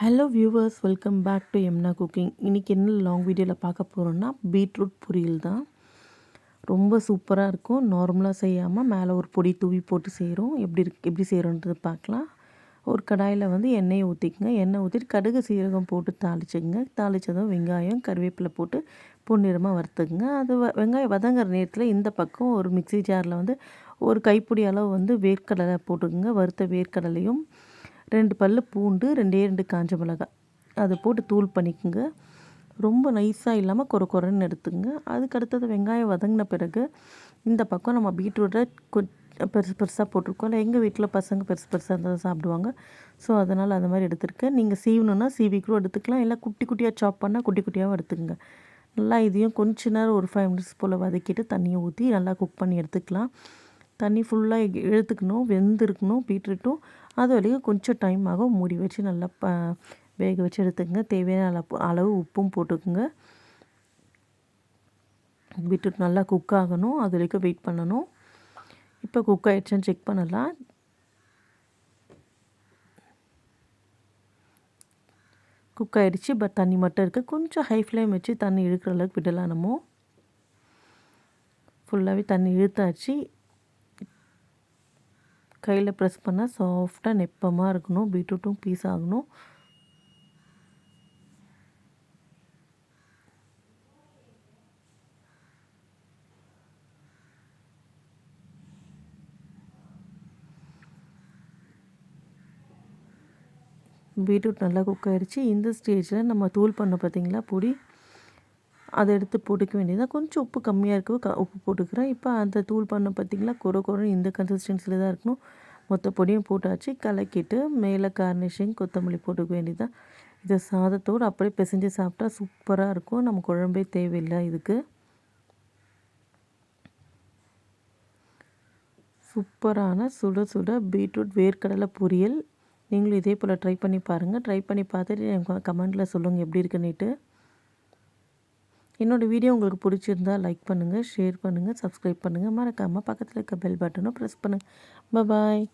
Hello viewers welcome back to எம்னா cooking இன்றைக்கி என்ன long வீடியோவில் பார்க்க போகிறோன்னா பீட்ரூட் பொரியல் தான். ரொம்ப சூப்பராக இருக்கும். நார்மலாக செய்யாமல் மேலே ஒரு பொடி தூவி போட்டு செய்கிறோம் எப்படி இருக்கு எப்படி செய்கிறோன்றது பார்க்கலாம். ஒரு கடாயில் வந்து எண்ணெயை ஊற்றிக்குங்க எண்ணெய் ஊற்றிட்டு கடுகு சீரகம் போட்டு தாளிச்சுங்க தாளித்ததும் வெங்காயம் கருவேப்பிலை போட்டு பொன்னிறமாக வறுத்துக்குங்க. அது வ வெங்காயம் வதங்குற நேரத்தில் இந்த பக்கம் ஒரு மிக்ஸி ஜாரில் வந்து ஒரு கைப்பிடி அளவு வந்து வேர்க்கடலை போட்டுக்குங்க. வறுத்த வேர்க்கடலையும் ரெண்டு பல் பூண்டு ரெண்டே ரெண்டு காஞ்ச மிளகாய். அதை போட்டு தூள் பண்ணிக்கோங்க. ரொம்ப நைஸாக இல்லாமல் கொர கொரன்னு எடுத்துங்க அதுக்கு அடுத்தது வெங்காயம் வதங்கின பிறகு இந்த பக்கம் நம்ம பீட்ரூட்டை கொ பெருசு பெருசாக போட்டிருக்கோம். இல்லை எங்கள் வீட்டில் பசங்க பெருசு பெருசாக இருந்தால் சாப்பிடுவாங்க. ஸோ அதனால் அந்த மாதிரி எடுத்துருக்கேன். நீங்கள் சீவணுன்னா சீவி கூட எடுத்துக்கலாம். இல்லை குட்டி குட்டியாக சாப் பண்ணால் குட்டி குட்டியாகவும் எடுத்துக்கங்க. நல்லா இதையும் கொஞ்ச நேரம் ஒரு ஃபைவ் மினிட்ஸ் போல் வதக்கிட்டு தண்ணியை ஊற்றி நல்லா குக் பண்ணி எடுத்துக்கலாம். தண்ணி ஃபுல்லாக இழுத்துக்கணும் வெந்திருக்கணும் பீட்ரூட்டும் அது வரைக்கும் கொஞ்சம் டைம் ஆகும். மூடி வச்சு நல்லா ப வேக வச்சு எடுத்துக்கங்க. தேவையான அளவு அளவு உப்பும் போட்டுக்கோங்க. பீட்ரூட் நல்லா குக் ஆகணும். அது வரைக்கும் வெயிட் பண்ணணும். இப்போ குக் ஆகிடுச்சான்னு செக் பண்ணலாம். குக் ஆகிடுச்சு பட் தண்ணி மட்டும் இருக்குது கொஞ்சம் ஹை ஃப்ளேம் வச்சு தண்ணி இழுக்கிற அளவுக்கு விடலாம் நம்ம. ஃபுல்லாகவே தண்ணி இழுத்தாச்சு. கையில் ப்ரெஸ் பண்ணால் சாஃப்டாக நெப்பமாக இருக்கணும். பீட்ரூட்டும் பீஸ் ஆகணும். பீட்ரூட் நல்லா குக் ஆகிடுச்சி இந்த ஸ்டேஜில் நம்ம தூள் பண்ண பார்த்திங்களா பொடி? அதை எடுத்து போட்டுக்க வேண்டியதாக கொஞ்சம் உப்பு கம்மியாக இருக்குது க உப்பு போட்டுக்கிறேன். இப்போ அந்த தூள் பண்ண பார்த்திங்களா குறை குறை இந்த கன்சிஸ்டன்சியில் தான் இருக்கணும். மொத்த பொடியும் போட்டாச்சு. கலக்கிட்டு மேலே கார்னிஷிங் கொத்தமல்லி போட்டுக்க வேண்டியதான் இதை சாதத்தோடு அப்படியே பிசைஞ்சு சாப்பிட்டா சூப்பராக இருக்கும். நம்ம குழம்பே தேவையில்லை இதுக்கு. சூப்பரான சுட சுட பீட்ரூட் வேர்க்கடலை பொரியல். நீங்களும் இதே போல் ட்ரை பண்ணி பாருங்கள் ட்ரை பண்ணி பார்த்துட்டு எனக்கு கமெண்ட்டில் சொல்லுங்கள் எப்படி இருக்குன்னுட்டு. என்னோடய வீடியோ உங்களுக்கு பிடிச்சிருந்தால் லைக் பண்ணுங்கள் ஷேர் பண்ணுங்கள் சப்ஸ்கிரைப் பண்ணுங்கள் மறக்காமல் பக்கத்தில் இருக்க பெல் பட்டனும் ப்ரெஸ் பண்ணுங்கள் பாய்